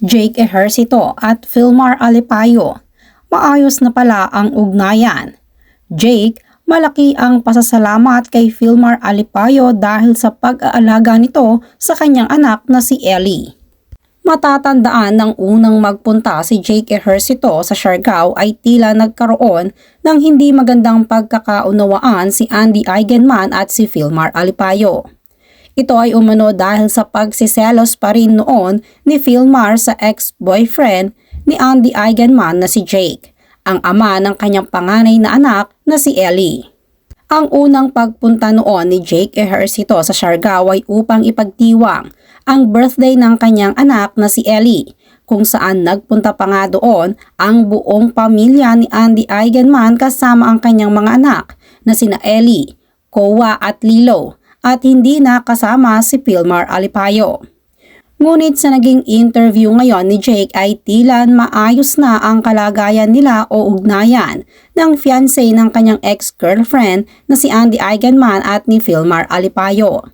Jake Ejercito at Filmar Alipayo. Maayos na pala ang ugnayan. Jake, malaki ang pasasalamat kay Filmar Alipayo dahil sa pag-aalaga nito sa kanyang anak na si Ellie. Matatandaan ng unang magpunta si Jake Ejercito sa Siargao ay tila nagkaroon ng hindi magandang pagkakaunawaan si Andy Eigenman at si Filmar Alipayo. Ito ay umano dahil sa pagsiselos pa rin noon ni Filmar sa ex-boyfriend ni Andy Eigenman na si Jake, ang ama ng kanyang panganay na anak na si Ellie. Ang unang pagpunta noon ni Jake Ejercito sa Siargao upang ipagdiwang ang birthday ng kanyang anak na si Ellie, kung saan nagpunta pa nga doon ang buong pamilya ni Andy Eigenman kasama ang kanyang mga anak na sina Ellie, Kowa at Lilo at hindi nakasama si Pilmar Alipayo. Ngunit sa naging interview ngayon ni Jake ay tila maayos na ang kalagayan nila o ugnayan ng fiancé ng kanyang ex-girlfriend na si Andy Eigenman at ni Filmar Alipayo.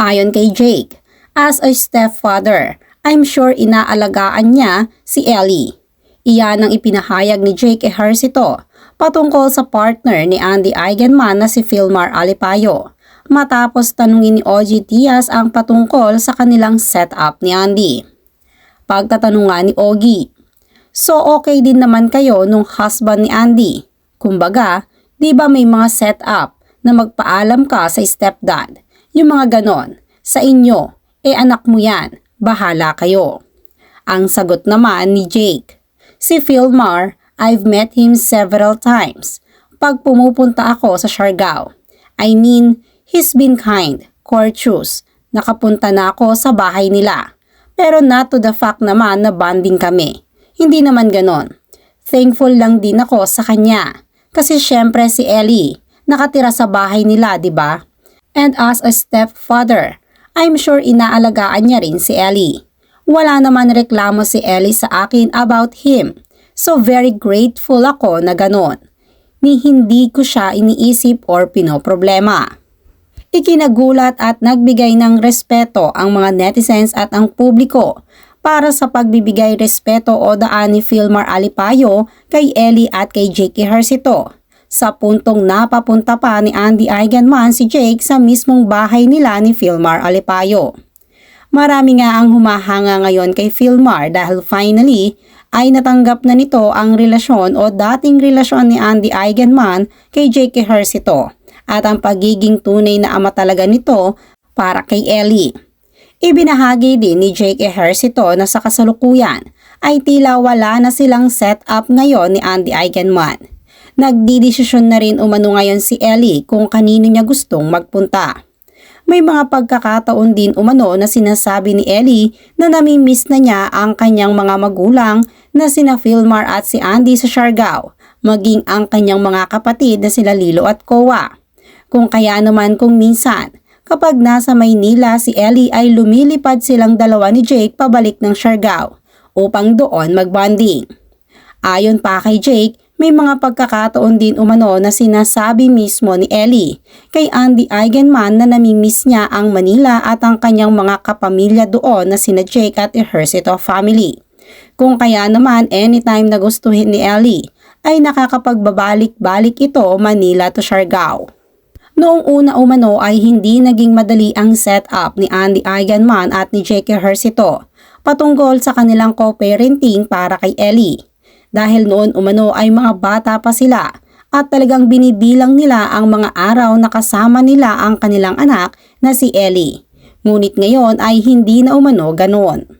Ayon kay Jake, as a stepfather, I'm sure inaalagaan niya si Ellie. Iyan ang ipinahayag ni Jake Ejercito patungkol sa partner ni Andy Eigenman na si Filmar Alipayo matapos tanungin ni OG Diaz ang patungkol sa kanilang setup ni Andy. Pagtatanungan ni Ogie, So okay din naman kayo nung husband ni Andy? Kumbaga, di ba may mga setup na magpaalam ka sa stepdad? Yung mga ganon, sa inyo, eh anak mo yan, bahala kayo. Ang sagot naman ni Jake, Si Philmar, I've met him several times pag pumupunta ako sa Siargao. I mean, he's been kind, courteous. Nakapunta na ako sa bahay nila. Pero not to the fact naman na bonding kami. Hindi naman ganon. Thankful lang din ako sa kanya. Kasi syempre si Ellie, nakatira sa bahay nila, di ba? And as a stepfather, I'm sure inaalagaan niya rin si Ellie. Wala naman reklamo si Ellie sa akin about him. So very grateful ako na ganon. Ni hindi ko siya iniisip or pinoproblema. Ikinagulat at nagbigay ng respeto ang mga netizens at ang publiko para sa pagbibigay respeto o daan ni Filmar Alipayo kay Ellie at kay Jake Hercito sa puntong napapunta pa ni Andy Eigenman si Jake sa mismong bahay nila ni Filmar Alipayo. Marami nga ang humahanga ngayon kay Filmar dahil finally ay natanggap na nito ang relasyon o dating relasyon ni Andy Eigenman kay J.K. Hercito at ang pagiging tunay na ama talaga nito para kay Ellie. Ibinahagi din ni J.K. Hercito na sa kasalukuyan ay tila wala na silang set up ngayon ni Andy Eigenman. Nagdidesisyon na rin umano ngayon si Ellie kung kanino niya gustong magpunta. May mga pagkakataon din umano na sinasabi ni Ellie na namimiss na niya ang kanyang mga magulang na sina Filmar at si Andy sa Siargao, maging ang kanyang mga kapatid na sila Lilo at Kowa. Kung kaya naman kung minsan, kapag nasa Maynila si Ellie ay lumilipad silang dalawa ni Jake pabalik ng Siargao upang doon magbonding. Ayon pa kay Jake, may mga pagkakataon din umano na sinasabi mismo ni Ellie kay Andy Eigenman na namimiss niya ang Manila at ang kanyang mga kapamilya doon na sina Jake at Ejercito family. Kung kaya naman anytime na gustuhin ni Ellie ay nakakapagbabalik-balik ito Manila to Siargao. Noong una umano ay hindi naging madali ang setup ni Andy Eigenman at ni Jake Ejercito patungkol sa kanilang co-parenting para kay Ellie dahil noon umano ay mga bata pa sila at talagang binibilang nila ang mga araw na kasama nila ang kanilang anak na si Ellie. Ngunit ngayon ay hindi na umano ganoon.